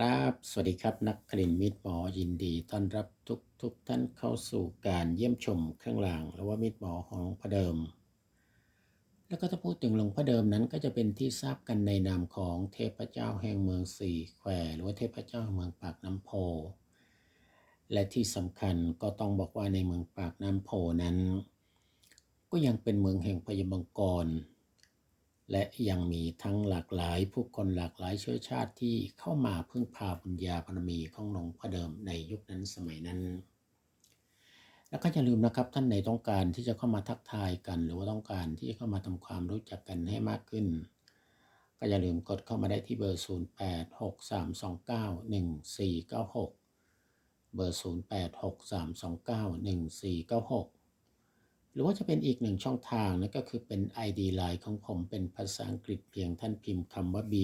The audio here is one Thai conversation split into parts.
ครับ สวัสดีครับ นักกลิ่นมิตรหมอยินดีต้อนรับทุกทุกท่านเข้าสู่การเยี่ยมชมเครื่องรางหรือว่ามิตรหมอของหลวงพ่อเดิม แล้วก็ถ้าพูดถึงหลวงพ่อเดิมนั้นก็จะเป็นที่ทราบกันในนามของเทพเจ้าแห่งเมืองสี่แควหรือว่าเทพเจ้าแห่งเมืองปากน้ำโพ และที่สำคัญก็ต้องบอกว่าในเมืองปากน้ำโพนั้น ก็ยังเป็นเมืองแห่งพยาบังกร และยังมีทั้งหลากหลายผู้คนหลากหลายเชื้อชาติที่เข้ามาพึ่งพาบุญญาบารมีของหลวงพ่อเดิมในยุคนั้นสมัยนั้น แล้วก็อย่าลืมนะครับท่านไหนต้องการที่จะเข้ามาทักทายกัน หรือว่าต้องการที่จะเข้ามาทำความรู้จักกันให้มากขึ้น ก็อย่าลืมกดเข้ามาได้ที่เบอร์ 0863291496 เบอร์ 0863291496 หรือว่าจะเป็นอีกหนึ่งช่องทางนั่นก็คือเป็น ID Line ของผมเป็นภาษาอังกฤษเพียงท่านพิมพ์คำว่า B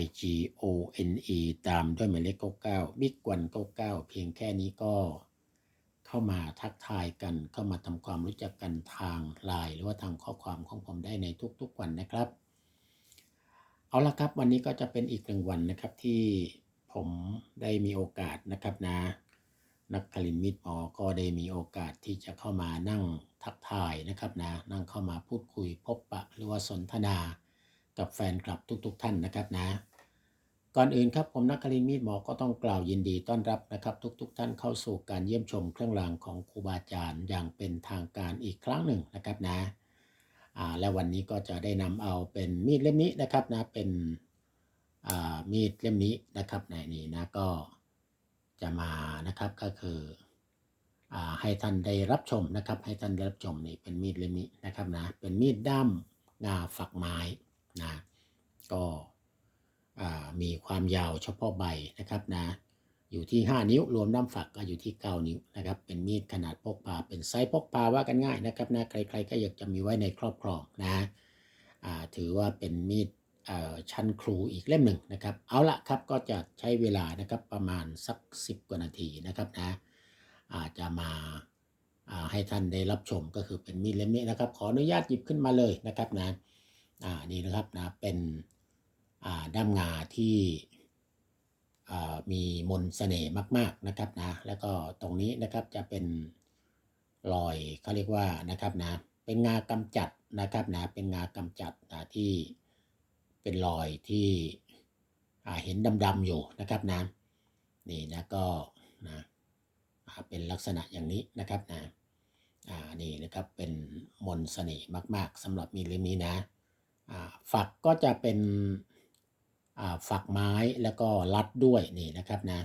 I G O N E ตามด้วยหมายเลข99บิ๊กวัน99 เพียงแค่นี้ก็เข้ามาทักทายกัน เข้ามาทำความรู้จักกันทางไลน์หรือว่าทางข้อความของผมได้ในทุกๆวันนะครับ เอาละครับวันนี้ก็จะเป็นอีกหนึ่งวันนะครับที่ผมได้มีโอกาสนะครับนะ นักคลินมิตรหมอก็ได้มีโอกาสที่จะเข้ามานั่งทักทายนะครับนะนั่งเข้ามาพูดคุยพบปะหรือว่าสนทนากับแฟนคลับทุก ๆทท่านนะครับนะ ก่อนอื่นครับผมนักคลินมิตรหมอก็ต้องกล่าวยินดีต้อนรับนะครับ ทุกๆทท่านเข้าสู่การเยี่ยมชมเครื่องรางของครูบาอาจารย์อย่างเป็นทางการอีกครั้งหนึ่งนะครับนะและวันนี้ก็จะได้นำเอาเป็นมีดเล่มนี้นะครับนะเป็นมีดเล่มนี้นะครับในนี้นะก็ จะมานะครับก็คืออให้ท่านได้รับชมนะครับ ให้ท่านได้รับชมนี่เป็นมีดเล่มนี้นะครับนะเป็นมีดด้ามงาฝักไม้นะก็มีความยาวเฉพาะใบนะครับนะอยู่ที่ 5 นิ้วรวมด้ามฝักก็อยู่ที่ 9 นิ้วนะครับเป็นมีดขนาดพกพาเป็นไซส์พกพาว่ากันง่ายนะครับนะใครๆก็อยากจะมีไว้ในครอบครองนะถือว่าเป็นมีด ชั้นครูอีกเล่มหนึ่งนะครับ เอาละครับก็จะใช้เวลานะครับประมาณสัก 10 กว่านาทีนะครับนะอาจจะมาให้ท่านได้รับชมก็คือเป็นมีดเล่มนี้นะครับ ขออนุญาตหยิบขึ้นมาเลยนะครับนะอ่านี่นะครับนะเป็นด้ามงาที่มีมนสเสน่ห์มาก ๆนะครับนะแล้วก็ตรงนี้นะครับจะเป็นรอยเขาเรียกว่านะครับนะเป็นงากำจัดนะครับนะเป็นงากำจัดนะที่ เป็นรอยที่เห็นดำๆอยู่นะครับนะนี่นะก็นะเป็นลักษณะอย่างนี้นะครับนะอ่านี่นะครับเป็นมนสเสน่ห์มากๆสำหรับมีเล่มนี้นะอ่าฝักก็จะเป็นอ่าฝักไม้แล้วก็รัดด้วยนี่นะครับนะ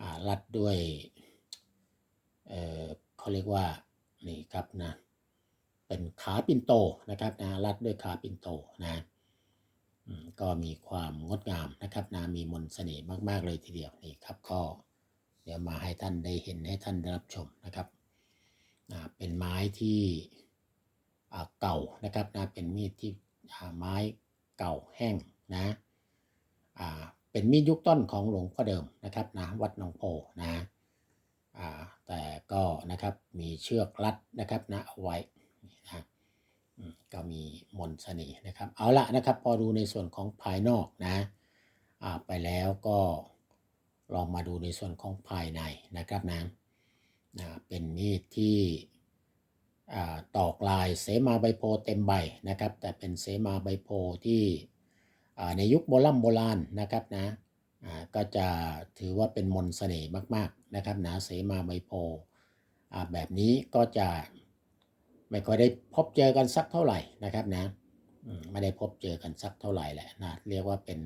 อ่ารัดด้วยเออเขาเรียกว่านี่ครับนะเป็นขาปินโตนะครับนะรัดด้วยขาปินโตนะ ก็มีความงดงามนะครับนะมีมนต์เสน่ห์มากๆเลยทีเดียวนี่ครับก็เดี๋ยวมาให้ท่านได้เห็นให้ท่านได้รับชมนะครับนะเป็นไม้ที่เก่านะครับนะเป็นมีดที่ไม้เก่าแห้งนะเป็นมีดยุคต้นของหลวงพ่อเดิมนะครับนะวัดหนองโพนะแต่ก็นะครับมีเชือกรัดนะครับนะเอาไว้นะ ก็มีมนต์เสน่ห์นะครับ เอาละนะครับ พอดูในส่วนของภายนอกนะไปแล้วก็ลองมาดูในส่วนของภายในนะครับนะนะเป็นมีดที่ตอกลายเสมาใบโพเต็มใบนะครับ แต่เป็นเสมาใบโพที่ในยุคโบราณโบราณนะครับนะก็จะถือว่าเป็นมนต์เสน่ห์มาก ๆนะครับนะเสมาใบโพแบบนี้ก็จะ ไม่ค่อยได้พบเจอกันสักเท่าไหร่นะครับนะไม่ได้พบเจอกันสักเท่าไหร่แหละนะเรียกว่าเป็น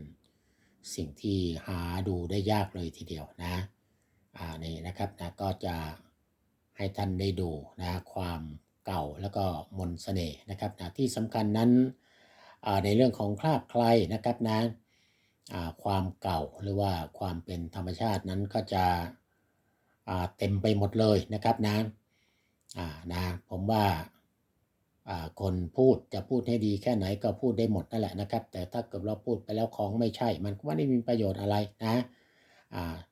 สิ่งที่หาดูได้ยากเลยทีเดียวนะอ่านี่นะครับนะก็จะให้ท่านได้ดูนะความเก่าแล้วก็มนสเสน่ห์นะครับนะที่สำคัญนั้นในเรื่องของคราบใครนะครับนะความเก่าหรือว่าความเป็นธรรมชาตินั้นก็จะเต็มไปหมดเลยนะครับนะนะผมว่า คนพูดจะพูดให้ดีแค่ไหนก็พูดได้หมดนั่นแหละนะครับ แต่ถ้าเกิดเราพูดไปแล้วของไม่ใช่ มันก็ไม่ได้มีประโยชน์อะไรนะ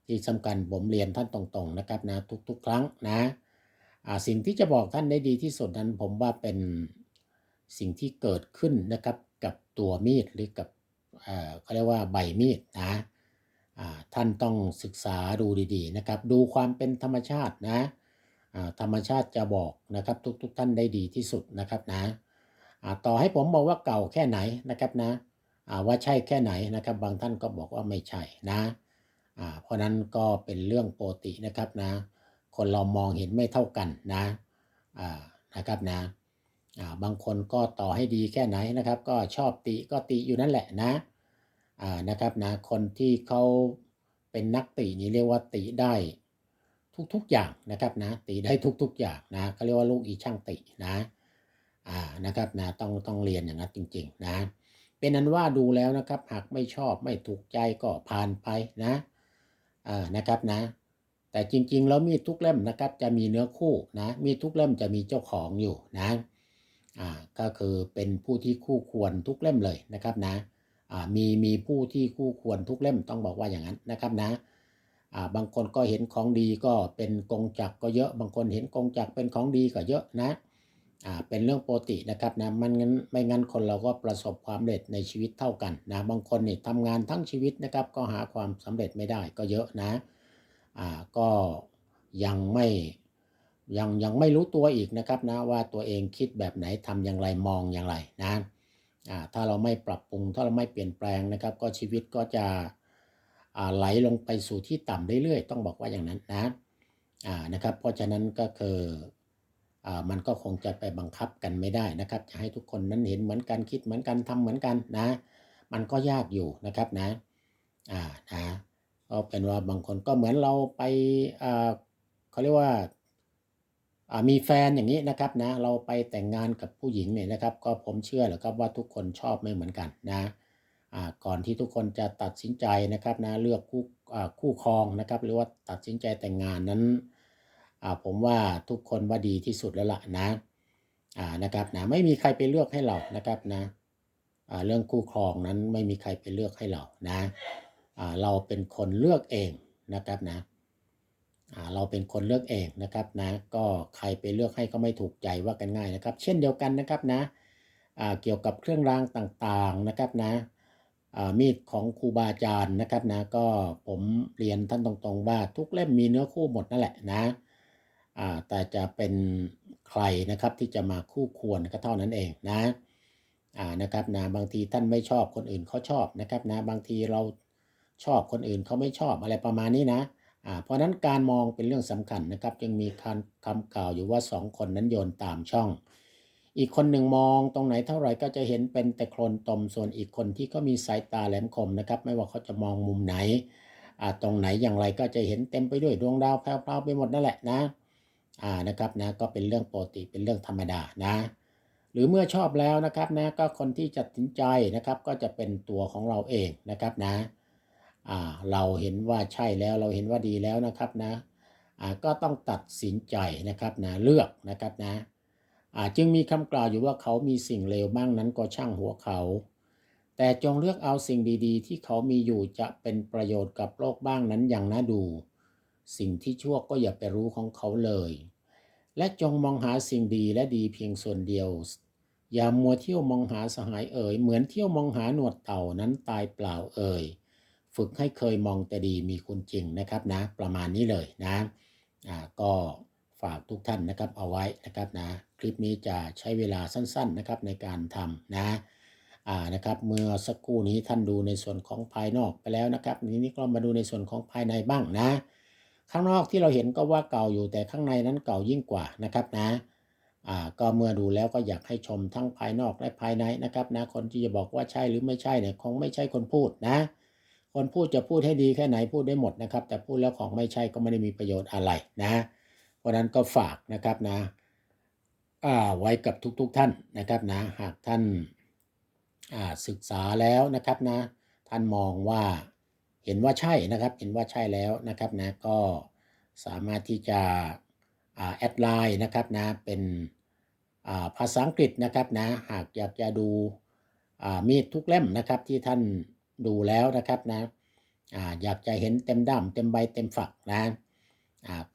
ที่สำคัญผมเรียนท่านตรงๆนะครับนะทุกๆ ครั้งนะสิ่งที่จะบอกท่านได้ดีที่สุดนั้นผมว่าเป็นสิ่งที่เกิดขึ้นนะครับกับตัวมีดหรือกับเขาเรียกว่าใบมีดนะท่านต้องศึกษาดูดีๆนะครับ ดูความเป็นธรรมชาตินะ ธรรมชาติจะบอกนะครับทุกๆท่านได้ดีที่สุดนะครับนะต่อให้ผมบอกว่าเก่าแค่ไหนนะครับนะว่าใช่แค่ไหนนะครับ บางท่านก็บอกว่าไม่ใช่นะเพราะนั้นก็เป็นเรื่องปกตินะครับนะ คนเรามองเห็นไม่เท่ากันนะนะครับนะบางคนก็ต่อให้ดีแค่ไหนนะครับ ก็ชอบติก็ติอยู่นั่นแหละนะนะครับนะคนที่เขาเป็นนักตินี่เรียกว่าติได้ ทุกๆอย่างนะครับนะติได้ทุกๆอย่างนะเขาเรียกว่าลูกอีช่างตินะอ่านะครับนะต้องต้องเรียนอย่างนั้นจริง ๆ นะ เป็นนั้นว่าดูแล้วนะครับ หากไม่ชอบไม่ถูกใจก็ผ่านไปนะอ่านะครับนะ แต่จริงๆแล้วมีทุกเล่มนะครับ จะมีเนื้อคู่นะ มีทุกเล่มจะมีเจ้าของอยู่นะอ่าก็คือเป็นผู้ที่คู่ควรทุกเล่มเลยนะครับนะอ่ามีมีผู้ที่คู่ควรทุกเล่มต้องบอกว่าอย่างนั้นนะครับนะ บางคนก็เห็นของดีก็เป็นกงจักก็เยอะ บางคนเห็นกงจักเป็นของดีก็เยอะนะเป็นเรื่องปกตินะครับนะมันงั้นไม่งั้นคนเราก็ประสบความสำเร็จในชีวิตเท่ากันนะบางคนนี่ทำงานทั้งชีวิตนะครับ ก็หาความสำเร็จไม่ได้ก็เยอะนะอ่าก็ยังไม่ยังยังไม่รู้ตัวอีกนะครับนะว่าตัวเองคิดแบบไหนทำอย่างไรมองอย่างไรนะอ่าถ้าเราไม่ปรับปรุงถ้าเราไม่เปลี่ยนแปลงนะครับ ก็ชีวิตก็จะ ไหลลงไปสู่ที่ต่ำเรื่อยๆ ต้องบอกว่าอย่างนั้นนะนะครับ เพราะฉะนั้นก็คืออมันก็คงจะไปบังคับกันไม่ได้นะครับ จะให้ทุกคนนั้นเห็นเหมือนกันคิดเหมือนกันทำเหมือนกันนะ มันก็ยากอยู่นะครับนะอ่านะก็เป็นว่าบางคนก็เหมือนเราไปอ่าเขาเรียกว่ามีแฟนอย่างนี้นะครับนะเราไปแต่งงานกับผู้หญิงเนี่ยนะครับ ก็ผมเชื่อแหละครับว่าทุกคนชอบไม่เหมือนกันนะ ก่อนที่ทุกคนจะตัดสินใจนะครับนะเลือกคู่คู่ครองนะครับ หรือว่าตัดสินใจแต่งงานนั้นผมว่าทุกคนว่าดีที่สุดแล้วล่ะนะนะครับนะไม่มีใครไปเลือกให้เรานะครับนะเรื่องคู่ครองนั้นไม่มีใครไปเลือกให้เรานะเราเป็นคนเลือกเองนะครับนะเราเป็นคนเลือกเองนะครับนะก็ใครไปเลือกให้ก็ไม่ถูกใจว่ากันง่ายนะครับ เช่นเดียวกันนะครับนะเกี่ยวกับเครื่องรางต่างๆนะครับนะ มีดของครูบาอาจารย์นะครับนะก็ผมเรียนท่านตรงๆว่าทุกเล่มมีเนื้อคู่หมดนั่นแหละนะแต่จะเป็นใครนะครับที่จะมาคู่ควรก็เท่านั้นเองนะนะครับนะบางทีท่านไม่ชอบคนอื่นเขาชอบนะครับนะบางทีเราชอบคนอื่นเขาไม่ชอบอะไรประมาณนี้นะเพราะนั้นการมองเป็นเรื่องสำคัญนะครับ จึงมีคำคำกล่าวอยู่ว่าสองคนนั้นโยนตามช่อง อีกคนหนึ่งมองตรงไหนเท่าไหร่ก็จะเห็นเป็นแต่โคลนตมส่วนอีกคนที่ก็มีสายตาแหลมคมนะครับ ไม่ว่าเขาจะมองมุมไหนอ่าตรงไหนอย่างไรก็จะเห็นเต็มไปด้วยดวงดาวแพรวๆไปหมดนั่นแหละนะอ่านะครับนะก็เป็นเรื่องปกติเป็นเรื่องธรรมดานะหรือเมื่อชอบแล้วนะครับนะก็คนที่ตัดสินใจนะครับก็จะเป็นตัวของเราเองนะครับนะอ่าเราเห็นว่าใช่แล้วเราเห็นว่าดีแล้วนะครับนะอ่าก็ต้องตัดสินใจนะครับนะเลือกนะครับนะ จึงมีคำกล่าวอยู่ว่าเขามีสิ่งเลวบ้างนั้นก็ช่างหัวเขา แต่จงเลือกเอาสิ่งดีๆ ที่เขามีอยู่จะเป็นประโยชน์กับโลกบ้างนั้นอย่างน่าดู สิ่งที่ชั่วก็อย่าไปรู้ของเขาเลย และจงมองหาสิ่งดีและดีเพียงส่วนเดียว อย่ามัวเที่ยวมองหาสหายเอ่ยเหมือนเที่ยวมองหาหนวดเต่านั้นตายเปล่าเอ่ยฝึกให้เคยมองแต่ดีมีคุณจริงนะครับนะ ประมาณนี้เลยนะอ่าก็ฝากทุกท่านนะครับเอาไว้นะครับนะ คลิปนี้จะใช้เวลาสั้นๆนะครับในการทำนะอ่านะครับเมื่อสักครู่นี้ท่านดูในส่วนของภายนอกไปแล้วนะครับทีนี้ก็มาดูในส่วนของภายในบ้างนะ ข้างนอกที่เราเห็นก็ว่าเก่าอยู่แต่ข้างในนั้นเก่ายิ่งกว่านะครับนะอ่าก็เมื่อดูแล้วก็อยากให้ชมทั้งภายนอกและภายในนะครับนะคนที่จะบอกว่าใช่หรือไม่ใช่เนี่ยคงไม่ใช่คนพูดนะ คนพูดจะพูดให้ดีแค่ไหนพูดได้หมดนะครับ แต่พูดแล้วของไม่ใช่ก็ไม่ได้มีประโยชน์อะไรนะ เพราะนั้นก็ฝากนะครับนะ ไว้กับทุกๆทท่านนะครับนะหากท่านาศึกษาแล้วนะครับนะท่านมองว่าเห็นว่าใช่นะครับ เห็นว่าใช่แล้วนะครับนะก็สามารถที่จะแอดไลน์นะครับนะเป็นาภาษาอังกฤษนะครับนะหากอยากจะดูมีดทุกเล่มนะครับที่ท่านดูแล้วนะครับนะออยากจะเห็นเต็มด้ามเต็มใบเต็มฝักนะ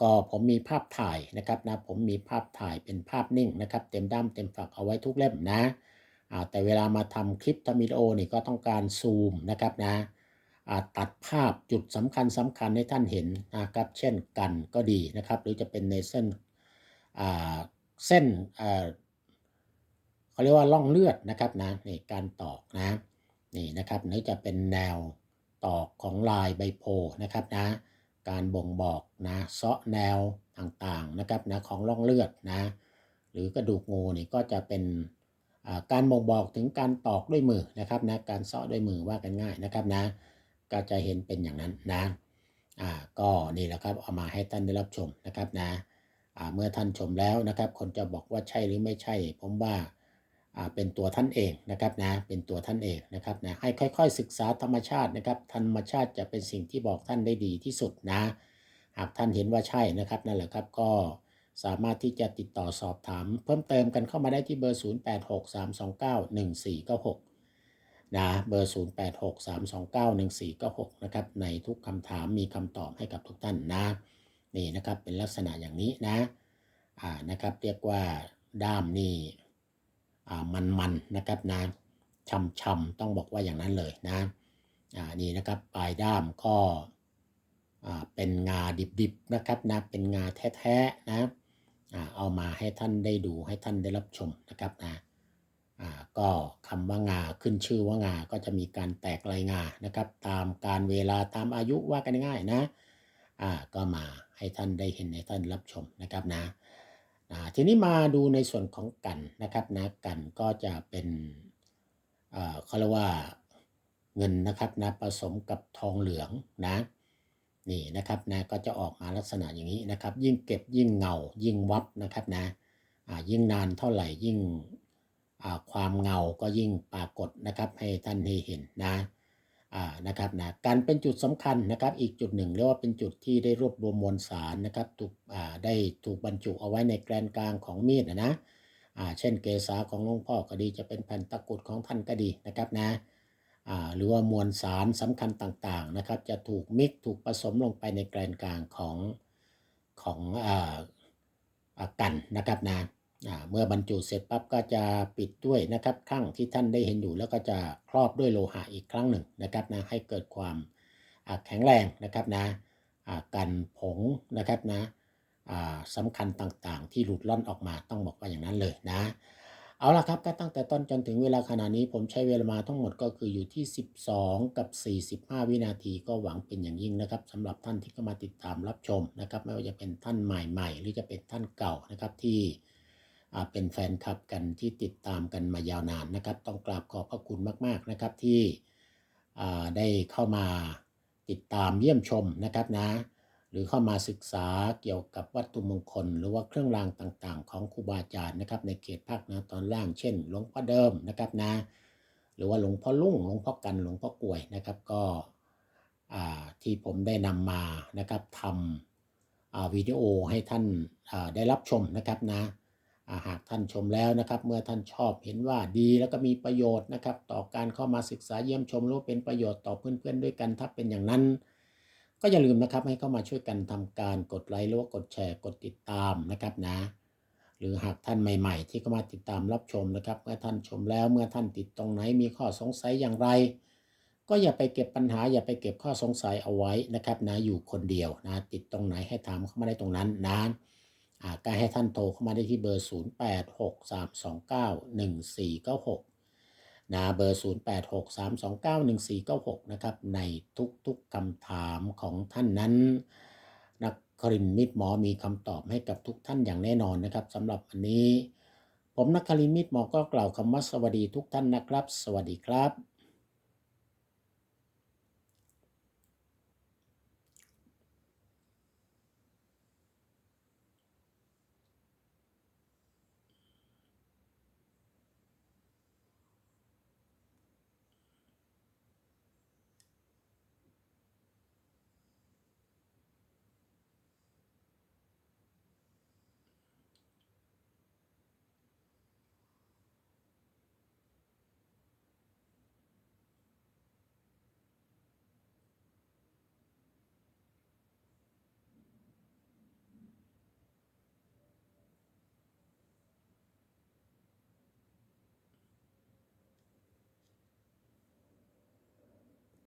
ก็ผมมีภาพถ่ายนะครับนะผมมีภาพถ่ายเป็นภาพนิ่งนะครับ เต็มด้ามเต็มฝักเอาไว้ทุกเล่มนะอ่าแต่เวลามาทำคลิปทำวิดีโอนี่ก็ต้องการซูมนะครับนะอ่าตัดภาพจุดสำคัญสำคัญให้ท่านเห็นนะครับ เช่นกันก็ดีนะครับ หรือจะเป็นในเส้นอ่าเส้นอ่าเขาเรียกว่าล่องเลือดนะครับนะนี่การตอกนะนี่นะครับหรือจะเป็นแนวตอกของลายใบโพธิ์นะครับนะ การบ่งบอกนะเซาะแนวต่างๆนะครับนะของล่องเลือดนะหรือกระดูกงูนี่ก็จะเป็นการบ่งบอกถึงการตอกด้วยมือนะครับนะการเซาะด้วยมือว่ากันง่ายนะครับนะก็จะเห็นเป็นอย่างนั้นนะอ่าก็นี่แหละครับเอามาให้ท่านได้รับชมนะครับนะอ่าเมื่อท่านชมแล้วนะครับ คนจะบอกว่าใช่หรือไม่ใช่ ผมว่าอ่า เป็นตัวท่านเองนะครับนะเป็นตัวท่านเองนะครับนะให้ค่อยๆศึกษาธรรมชาตินะครับ ธรรมชาติจะเป็นสิ่งที่บอกท่านได้ดีที่สุดนะ หากท่านเห็นว่าใช่นะครับนั่นแหละครับก็สามารถที่จะติดต่อสอบถาม เพิ่มเติมกันเข้ามาได้ที่เบอร์ 0863291496นะเบอร์ 0863291496นะครับในทุกคำถามมีคำตอบให้กับทุกท่านนะนี่นะครับเป็นลักษณะอย่างนี้นะอ่านะครับเรียกว่าด้ามนี่ มันๆนะครับนะช่ำๆต้องบอกว่าอย่างนั้นเลยนะอ่านี่นะครับปลายด้ามก็อ่าเป็นงาดิบๆนะครับนะเป็นงาแท้ๆนะอ่าเอามาให้ท่านได้ดูให้ท่านได้รับชมนะครับนะอ่าก็คำว่างาขึ้นชื่อว่างาก็จะมีการแตกลายงานะครับ ตามการเวลาตามอายุว่ากันง่ายนะอ่าก็มาให้ท่านได้เห็นให้ท่านรับชมนะครับนะอ่า ทีนี้มาดูในส่วนของกันนะครับนะกันก็จะเป็นเขาเรียกว่าเงินนะครับนะผสมกับทองเหลืองนะนี่นะครับนะก็จะออกมาลักษณะอย่างนี้นะครับ ยิ่งเก็บยิ่งเงายิ่งวับนะครับนะยิ่งนานเท่าไหร่ยิ่งความเงาก็ยิ่งปรากฏนะครับให้ท่านให้เห็นนะ นะครับนะการเป็นจุดสำคัญนะครับ อีกจุดหนึ่งเรียกว่าเป็นจุดที่ได้รวบรวมมวลสารนะครับถูกได้ถูกบรรจุเอาไว้ในแกนกลางของมีดนะนะอ่าเช่นเกษาของหลวงพ่อก็ดีจะเป็นแผ่นตะกุดของท่านก็ดีนะครับนะอ่าหรือว่ามวลสารสำคัญต่างๆนะครับ จะถูกมิกถูกผสมลงไปในแกนกลางของของอ่ากันนะครับนะ เมื่อบรรจุเสร็จปั๊บก็จะปิดด้วยนะครับข้างที่ท่านได้เห็นอยู่แล้วก็จะครอบด้วยโลหะอีกครั้งหนึ่งนะครับนะให้เกิดความแข็งแรงนะครับนะกันผงนะครับนะสำคัญต่างๆ ที่หลุดล่อนออกมาต้องบอกว่าอย่างนั้นเลยนะ เอาละครับก็ตั้งแต่ต้นจนถึงเวลาขณะนี้ผมใช้เวลามาทั้งหมดก็คืออยู่ที่ 12 กับ 45 วินาทีก็หวังเป็นอย่างยิ่งนะครับสำหรับท่านที่เข้ามาติดตามรับชมนะครับ ไม่ว่าจะเป็นท่านใหม่ๆ หรือจะเป็นท่านเก่านะครับที่ เป็นแฟนคลับกันที่ติดตามกันมายาวนานนะครับ ต้องกราบขอบพระคุณมากๆนะครับที่ได้เข้ามาติดตามเยี่ยมชมนะครับนะ หรือเข้ามาศึกษาเกี่ยวกับวัตถุมงคล หรือว่าเครื่องรางต่างๆ ของครูบาอาจารย์นะครับในเขตภาคนะตอนล่างเช่น หลวงพ่อเดิมนะครับนะ หรือว่าหลวงพ่อลุ่งหลวงพ่อกันหลวงพ่อกลวยนะครับก็ที่ผมได้นำมานะครับทำวิดีโอให้ท่านได้รับชมนะครับนะ หากท่านชมแล้วนะครับ เมื่อท่านชอบเห็นว่าดีแล้วก็มีประโยชน์นะครับ ต่อการเข้ามาศึกษาเยี่ยมชมรือว่าเป็นประโยชน์ต่อเพื่อนๆด้วยกันถ้าเป็นอย่างนั้น ก็อย่าลืมนะครับให้เข้ามาช่วยกันทำการกดไลค์หรือว่ากดแชร์กดติดตามนะครับนะหรือหากท่านใหม่ ๆ ที่เข้ามาติดตามรับชมนะครับ เมื่อท่านชมแล้วเมื่อท่านติดตรงไหนมีข้อสงสัยอย่างไร ก็อย่าไปเก็บปัญหา อย่าไปเก็บข้อสงสัยเอาไว้นะครับนะอยู่คนเดียวนะ ติดตรงไหนให้ถามเข้ามาได้ตรงนั้นนะ ก็ให้ท่านโทรเข้ามาได้ที่เบอร์ 0863291496นะเบอร์ 0863291496 นะครับ ในทุกๆคำถามของท่านนั้น นักครินมิตรหมอมีคำตอบให้กับทุกท่านอย่างแน่นอนนะครับสำหรับวันนี้ ผมนักครินมิตรหมอก็กล่าวคำว่าสวัสดีทุกท่านนะครับ สวัสดีครับ